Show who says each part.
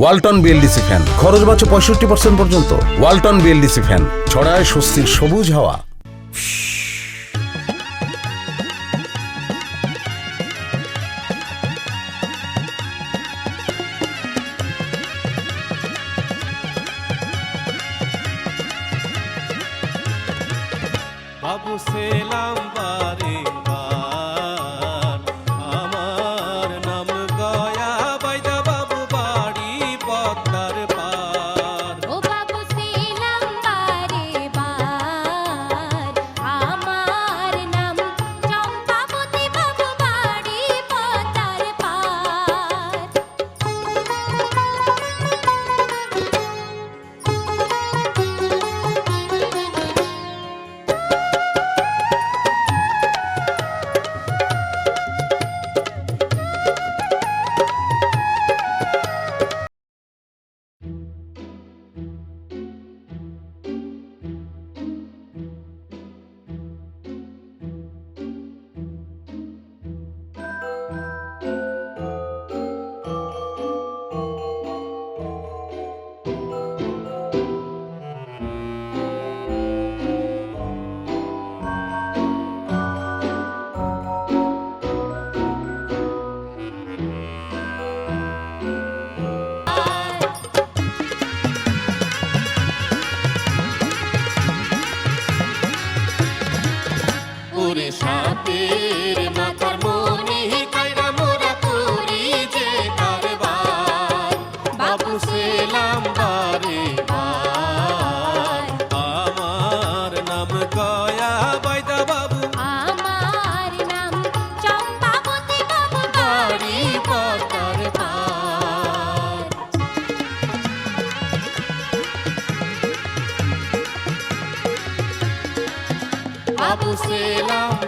Speaker 1: Walton BLDC fan. খরচ বাঁচে পঁয়ষট্টি পার্সেন্ট পর্যন্ত। Walton BLDC fan. ছড়ায় স্বস্তির সবুজ হাওয়া।
Speaker 2: বাবু সেলাম বাবু সেলাম।